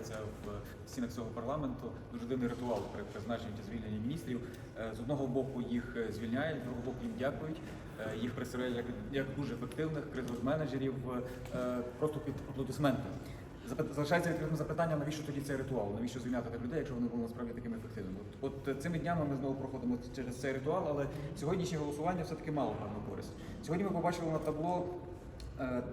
відбувається в стінах цього парламенту. Дуже дивний ритуал при призначенні чи звільненні міністрів. Е, З одного боку їх е, звільняють, з другого боку їм дякують. Е, Їх представляють як, як дуже ефективних кризових менеджерів, просто під аплодисменти. Залишається відкритим запитання, навіщо тоді цей ритуал? Навіщо звільняти так людей, якщо вони були насправді такими ефективними? От, от цими днями ми знову проходимо через цей ритуал, але сьогоднішнє голосування все-таки мало певну користь. Сьогодні ми побачили на табло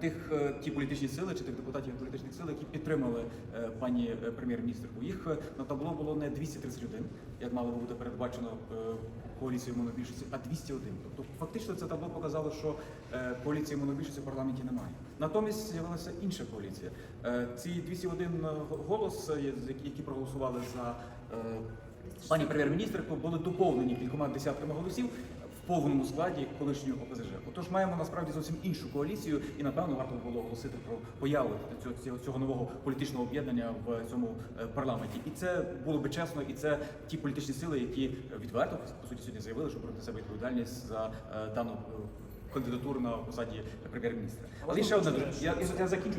тих е, ті політичні сили чи тих депутатів політичних сил, які підтримали е, пані е, прем'єр-міністрку. Їх е, на табло було не 231, як мало би бути передбачено е, коаліцією монобільшості, а 201. Тобто фактично це табло показало, що е, коаліції монобільшості в парламенті немає. Натомість з'явилася інша коаліція. Е, Ці 201 голос, е, які проголосували за е, пані прем'єр-міністрку, були доповнені кількома десятками голосів повному складі колишнього ОПЗЖ. Отож, маємо насправді зовсім іншу коаліцію, і напевно варто було оголосити про появу цього, цього, нового політичного об'єднання в цьому е, парламенті. І це було би чесно, і це ті політичні сили, які відверто по суті сьогодні заявили, що беруть на себе відповідальність за е, дану. е, Кандидатуру на посаді прем'єр-міністра. Але ще одне дуже я, я, закінчу.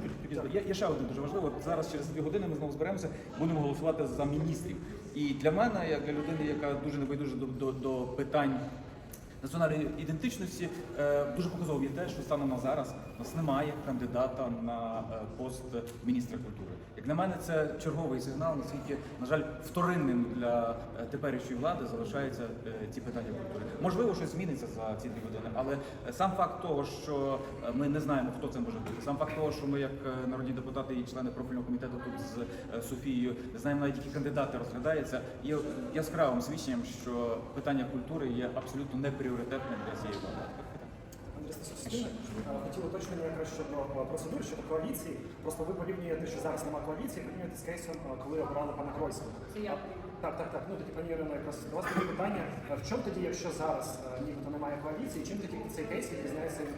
Я, я ще одне дуже важливо. Зараз через дві години ми знову зберемося, будемо голосувати за міністрів. І для мене, як для людини, яка дуже небайдужа до, до, до питань національної ідентичності, е, дуже показово є те, що станом на зараз у нас немає кандидата на е, пост міністра культури. Як на мене, це черговий сигнал, наскільки, на жаль, вторинним для е, теперішньої влади залишаються ці питання культури. Можливо, щось зміниться за ці дві години, але сам факт того, що ми не знаємо, хто це може бути, сам факт того, що ми, як народні депутати і члени профільного комітету тут з Софією, не знаємо навіть які кандидати розглядаються, є яскравим свідченням, що питання культури є абсолютно непріоритетним для цієї влади. Андрій Стасовський, хотів уточнення якраз щодо е, процедури, щодо коаліції. Просто ви порівнюєте, що зараз немає коаліції, порівнюєте з кейсом, е, коли обрали пана Гройсмана. Це я. Так, так, так. Ну тоді пані Ірино, якраз до вас питання. Е, В чому тоді, якщо зараз е, нібито немає коаліції, чим тоді цей кейс відрізняється від